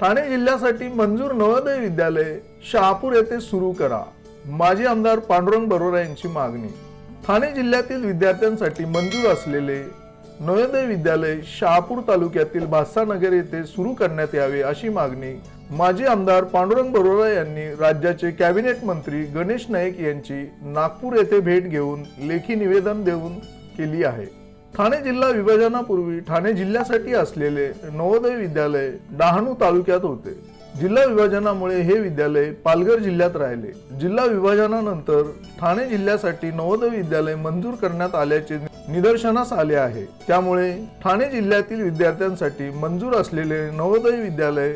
ठाणे जिल्ह्यासाठी मंजूर नवोदय विद्यालय शहापूर येथे सुरू करा. माजी आमदार पांडुरंग बरोरा यांची मागणी. ठाणे जिल्ह्यातील विद्यार्थ्यांसाठी मंजूर असलेले नवोदय विद्यालय शहापूर तालुक्यातील भासानगर येथे सुरू करण्यात यावे अशी मागणी माजी आमदार पांडुरंग बरोरा यांनी राज्याचे कॅबिनेट मंत्री गणेश नाईक यांची नागपूर येथे भेट घेऊन लेखी निवेदन देऊन केली आहे. ठाणे जिल्हा विभाजनापूर्वी ठाणे जिल्ह्यासाठी असलेले नवोदय विद्यालय डहाणू तालुक्यात होते. जिल्हा विभाजनामुळे हे विद्यालय पालघर जिल्ह्यात राहिले. जिल्हा विभाजनानंतर ठाणे जिल्ह्यासाठी नवोदय विद्यालय मंजूर करण्यात आल्याचे निदर्शनास आले आहे. त्यामुळे ठाणे जिल्ह्यातील विद्यार्थ्यांसाठी मंजूर असलेले नवोदय विद्यालय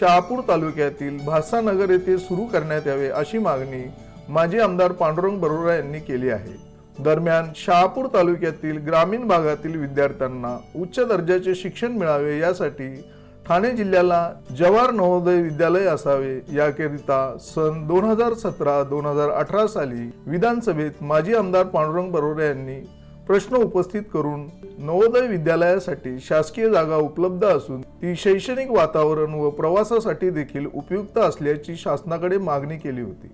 शहापूर तालुक्यातील भासानगर येथे सुरू करण्यात यावे अशी मागणी माजी आमदार पांडुरंग बरोरा यांनी केली आहे. दरम्यान शहापूर तालुक्यातील ग्रामीण भागातील विद्यार्थ्यांना उच्च दर्जाचे शिक्षण मिळावे यासाठी ठाणे जिल्ह्याला जवाहर नवोदय विद्यालय असावे याकरिता सन दोन हजार सतरा दोन हजार अठरा साली विधानसभेत माजी आमदार पांडुरंग बरोरे यांनी प्रश्न उपस्थित करून नवोदय विद्यालयासाठी शासकीय जागा उपलब्ध असून ती शैक्षणिक वातावरण व प्रवासासाठी देखील उपयुक्त असल्याची शासनाकडे मागणी केली होती.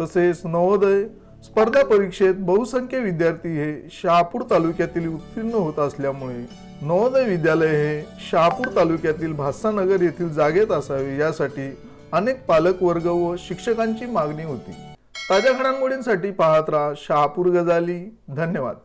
तसेच नवोदय स्पर्धा परीक्षेत बहुसंख्य विद्यार्थी हे शहापूर तालुक्यातील उत्तीर्ण होत असल्यामुळे नवोदय विद्यालय हे शहापूर तालुक्यातील भासानगर येथील जागेत असावे यासाठी अनेक पालक वर्ग व शिक्षकांची मागणी होती. ताज्या घडामोडींसाठी पाहत राहा शहापूर गजाली. धन्यवाद.